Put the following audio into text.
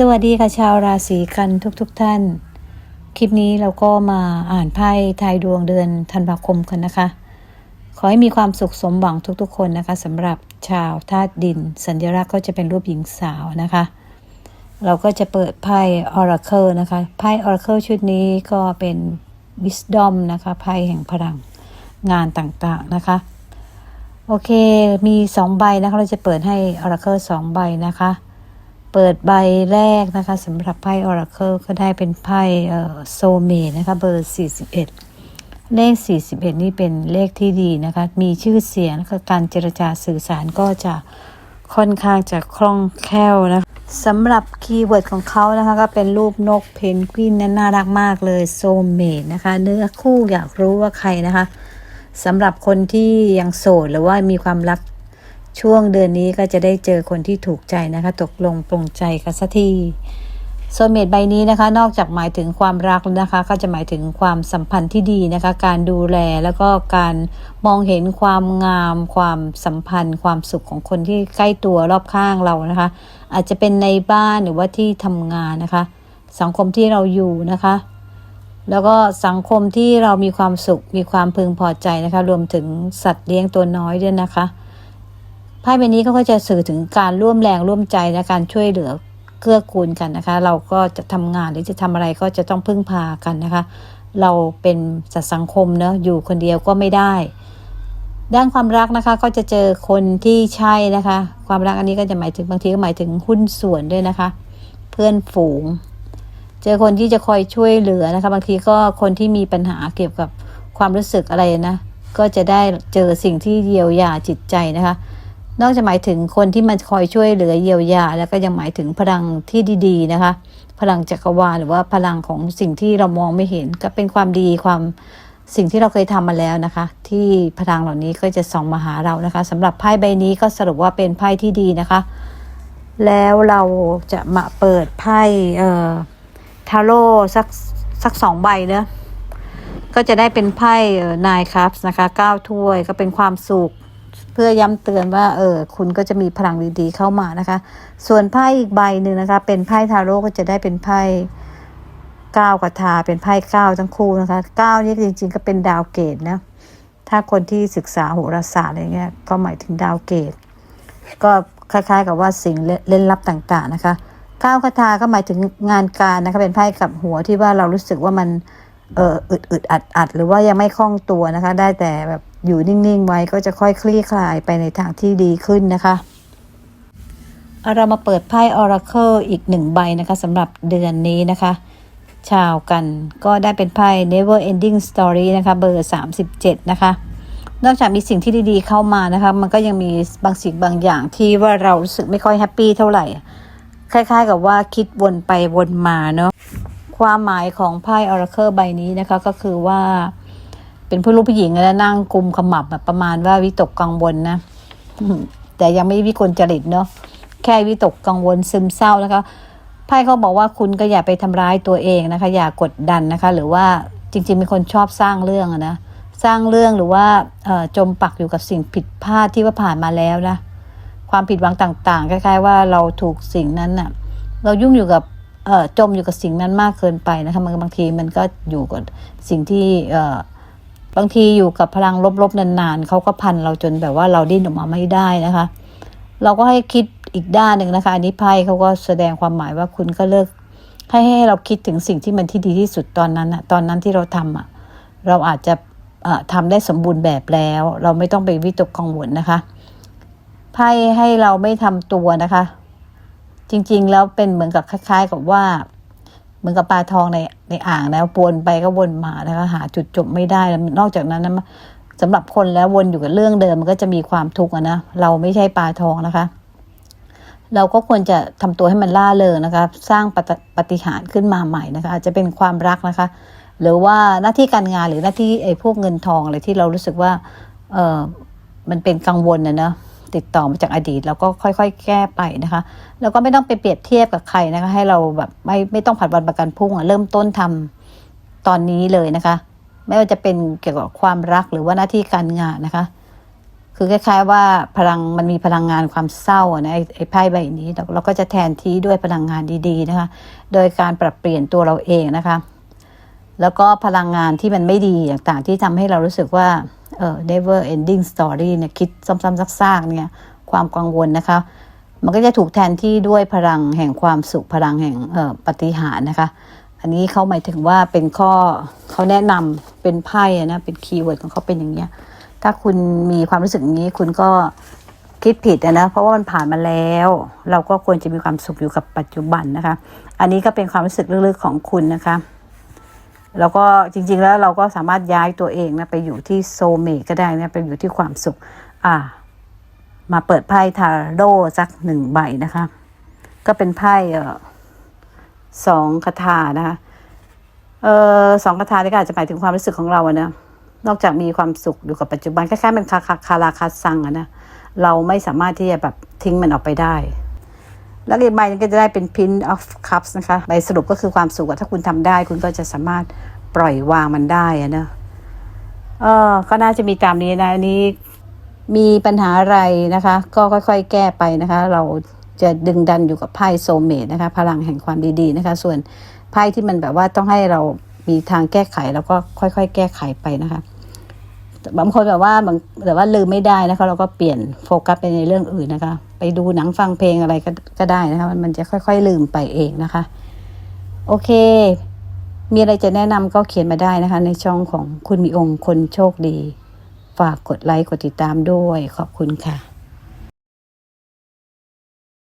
สวัสดีค่ะชาวราศีกันทุกๆทท่าน คลิปนี้เราก็มาอ่านไพ่ทายดวงเดือนธันวาคมกันนะคะ ขอให้มีความสุขสมหวังทุกๆ คนนะคะสำหรับชาวธาตุดิน สัญลักษณ์ก็จะเป็นรูปหญิงสาวนะคะ เราก็จะเปิดไพ่ Oracle นะคะไพ่ Oracle ชุดนี้ก็เป็น Wisdom นะคะไพ่แห่งพลังงานต่างๆนะคะ โอเคมีสองใบนะคะเราจะเปิดให้ Oracle สองใบนะคะ เปิดใบแรกนะคะสำหรับไพ่ Oracle ก็ได้เป็นไพ่โซเมนะคะเบอร์ 41 เลข 41 นี่เป็นเลขที่ดีนะคะ มีชื่อเสียงนะคะการเจรจาสื่อสารก็จะค่อนข้างจะคล่องแคล่วนะคะสำหรับคีย์เวิร์ดของเขานะคะ ก็เป็นรูปนกเพนกวินนั้นน่ารักมากเลยโซเมดนะคะ เนื้อคู่อยากรู้ว่าใครนะคะสำหรับคนที่ยังโสดหรือว่ามีความรัก ช่วงเดือนนี้ก็จะได้เจอคนที่ถูกใจนะคะ ตกลงปรงใจกันสักทีโซเมตใบนี้นะคะ นอกจากหมายถึงความรักนะคะ ก็จะหมายถึงความสัมพันธ์ที่ดีนะคะ การดูแลแล้วก็การมองเห็นความงาม ความสัมพันธ์ ความสุขของคนที่ใกล้ตัวรอบข้างเรานะคะ อาจจะเป็นในบ้านหรือว่าที่ทำงานนะคะ สังคมที่เราอยู่นะคะ แล้วก็สังคมที่เรามีความสุขมีความพึงพอใจนะคะ รวมถึงสัตว์เลี้ยงตัวน้อยด้วยนะคะ ไพ่ใบนี้เขาก็จะสื่อถึงการร่วมแรงร่วมใจและการช่วยเหลือเกื้อกูลกันนะคะ เราก็จะทำงานหรือจะทำอะไรก็จะต้องพึ่งพากันนะคะ เราเป็นสัตว์สังคมเนาะอยู่คนเดียวก็ไม่ได้ ด้านความรักนะคะ ก็จะเจอคนที่ใช่นะคะ ความรักอันนี้ก็จะหมายถึงบางทีก็หมายถึงหุ้นส่วนด้วยนะคะ เพื่อนฝูง เจอคนที่จะคอยช่วยเหลือนะคะ บางทีก็คนที่มีปัญหาเกี่ยวกับความรู้สึกอะไรนะ ก็จะได้เจอสิ่งที่เยียวยาจิตใจนะคะ นอกจากหมายถึงคนที่มันคอยช่วยเหลือเยียวยา แล้วก็ยังหมายถึงพลังที่ดีๆนะคะ พลังจักรวาลหรือว่าพลังของสิ่งที่เรามองไม่เห็น ก็เป็นความดีความสิ่งที่เราเคยทำมาแล้วนะคะ ที่พลังเหล่านี้ก็จะส่องมาหาเรานะคะสำหรับไพ่ใบนี้ก็สรุปว่าเป็นไพ่ที่ดีนะคะ แล้วเราจะมาเปิดไพ่เอ่อทาโร่สักสักสองใบเนะก็จะได้เป็นไพ่นายครับนะคะเก้าถ้วยก็เป็นความสุข เพื่อย้ำเตือนว่าเออคุณก็จะมีพลังดีๆเข้ามานะคะ ส่วนไพ่อีกใบหนึ่งนะคะ เป็นไพ่ทาโร่ก็จะได้เป็นไพ่ก้ากระทาเป็นไพ่ก้าทั้งคู่นะคะก้านี่จริง ๆ ก็เป็นดาวเกตนะถ้าคนที่ศึกษาโหราศาสตร์อะไรเงี้ยก็หมายถึงดาวเกต ก็คล้ายๆกับว่าสิ่งเล่นลับต่างๆนะคะก้าวคาถาก็หมายถึงงานการนะคะเป็นไพ่กับหัวที่ว่าเรารู้สึกว่ามันเอออึดอึดอัดอัดหรือว่ายังไม่คล่องตัวนะคะ ได้แต่แบบ อยู่นิ่งๆไว้ก็จะค่อยคลี่คลายไปในทางที่ดีขึ้นนะคะเรามาเปิดไพ่ Oracle อีกหนึ่งใบนะคะสำหรับเดือนนี้นะคะ ชาวกันก็ได้เป็นไพ่ Never Ending Story นะคะ เบอร์ 37 นะคะ นอกจากมีสิ่งที่ดีๆเข้ามานะคะ มันก็ยังมีบางสิ่งบางอย่างที่ว่าเรารู้สึกไม่ค่อยแฮปปี้เท่าไหร่ คล้ายๆกับว่าคิดวนไปวนมาเนาะความหมายของไพ่ Oracle ใบนี้นะคะก็คือว่า เป็นผู้ลูกผู้หญิงแล้วนั่งกุมขมับแบบประมาณว่าวิตกกังวลนะแต่ยังไม่วิกลจริตเนาะแค่วิตกกังวลซึมเศร้านะคะไพ่เขาบอกว่าคุณก็อย่าไปทำร้ายตัวเองนะคะ อย่ากดดันนะคะ หรือว่าจริงๆเป็นคนชอบสร้างเรื่องนะสร้างเรื่องหรือว่าจมปักอยู่กับสิ่งผิดพลาดที่ว่าผ่านมาแล้วนะความผิดหวังต่างๆคล้ายๆ ว่าเราถูกสิ่งนั้นน่ะ เรายุ่งอยู่กับจมอยู่กับสิ่งนั้นมากเกินไปนะคะบางทีมันก็อยู่กับสิ่งที่ บางทีอยู่กับพลังลบๆนานๆเขาก็พันเราจนแบบว่าเราดิ้นออกมาไม่ได้นะคะ เราก็ให้คิดอีกด้านหนึ่งนะคะ อันนี้ไพ่เขาก็แสดงความหมายว่าคุณก็เลิกให้ให้เราคิดถึงสิ่งที่มันที่ดีที่สุดตอนนั้นอะตอนนั้นที่เราทำอะเราอาจจะทำได้สมบูรณ์แบบแล้ว เราไม่ต้องไปวิตกกังวลนะคะไพ่ให้เราไม่ทำตัวนะคะ จริงๆแล้วเป็นเหมือนกับคล้าย ๆ กับว่า เหมือนกับปลาทองใน ในอ่างนะววนไปก็วนมานะคะหาจุดจบไม่ได้แล้วนอกจากนั้นนะสำหรับคนแล้ววนอยู่กับเรื่องเดิมมันก็จะมีความทุกข์นะเราไม่ใช่ปลาทองนะคะ เราก็ควรจะทำตัวให้มันล่าเริงนะคะ สร้างปปฏิหารขึ้นมาใหม่นะคะ อาจจะเป็นความรักนะคะ หรือว่าหน้าที่การงานหรือหน้าที่ไอ้พวกเงินทองอะไรที่เรารู้สึกว่า เออมันเป็นกังวลนะเนาะ ติดต่อมาจากอดีตเราก็ค่อย ๆ แก้ไปนะคะ แล้วก็ไม่ต้องไปเปรียบเทียบกับใครนะคะ ให้เราแบบไม่ไม่ต้องผัดวันประกันพรุ่งเริ่มต้นทำตอนนี้เลยนะคะ ไม่ว่าจะเป็นเกี่ยวกับความรักหรือว่าหน้าที่การงานนะคะ คือคล้าย ๆ ว่าพลังมันมีพลังงานความเศร้านะไอ้ไอ้ไพ่ใบนี้เราเราก็จะแทนที่ด้วยพลังงานดีๆนะคะ โดยการปรับเปลี่ยนตัวเราเองนะคะ แล้วก็พลังงานที่มันไม่ดีต่างๆที่ทำให้เรารู้สึกว่า เออ never ending story เนี่ยคิดซ้ำๆซากๆเนี่ยความกังวลนะคะ มันก็จะถูกแทนที่ด้วยพลังแห่งความสุขพลังแห่งเอ่อปฏิหารนะคะ อันนี้เขาหมายถึงว่าเป็นข้อเขาแนะนำเป็นไพ่อะนะเป็นคีย์เวิร์ดของเขาเป็นอย่างเงี้ยถ้าคุณมีความรู้สึกอย่างนี้คุณก็คิดผิดอะนะ เพราะว่ามันผ่านมาแล้ว เราก็ควรจะมีความสุขอยู่กับปัจจุบันนะคะ อันนี้ก็เป็นความรู้สึกลึกๆของคุณนะคะ แล้วก็จริง ๆ แล้วเราก็สามารถย้ายตัวเองนะไปอยู่ที่โซเมก็ได้นะไปอยู่ที่ความสุข อ่า มาเปิดไพ่ทาโร่สักหนึ่งใบนะคะ ก็เป็นไพ่สองคาถานะคะเออสองคาถานี่ก็อาจจะหมายถึงความรู้สึกของเราอะนะนอกจากมีความสุขอยู่กับปัจจุบันคล้ายๆมันคาคาคาราคาซังอะนะเราไม่สามารถที่จะแบบทิ้งมันออกไปได้ แล้วอีกใบนึงก็จะได้เป็น pin of cups นะคะใบสรุปก็คือความสุขถ้าคุณทำได้ คุณก็จะสามารถปล่อยวางมันได้นะเออก็น่าจะมีตามนี้นะอันนี้มีปัญหาอะไรนะคะ ก็ค่อยๆ แก้ไปนะคะ เราจะดึงดันอยู่กับไพ่โซเมตนะคะ พลังแห่งความดีๆนะคะ ส่วนไพ่ที่มันแบบว่าต้องให้เรามีทางแก้ไขแล้วก็ค่อยๆ แก้ไขไปนะคะบางคนแบบว่าบางแบบว่าลืมไม่ได้นะคะ เราก็เปลี่ยนโฟกัสไปในเรื่องอื่นนะคะ ไปดูหนังฟังเพลงอะไรก็ก็ได้นะคะมันมันจะค่อยๆลืมไปเองนะคะ โอเค มีอะไรจะแนะนำก็เขียนมาได้นะคะ ในช่องของคุณมีองค์คนโชคดี ฝากกดไลค์กดติดตามด้วยขอบคุณค่ะ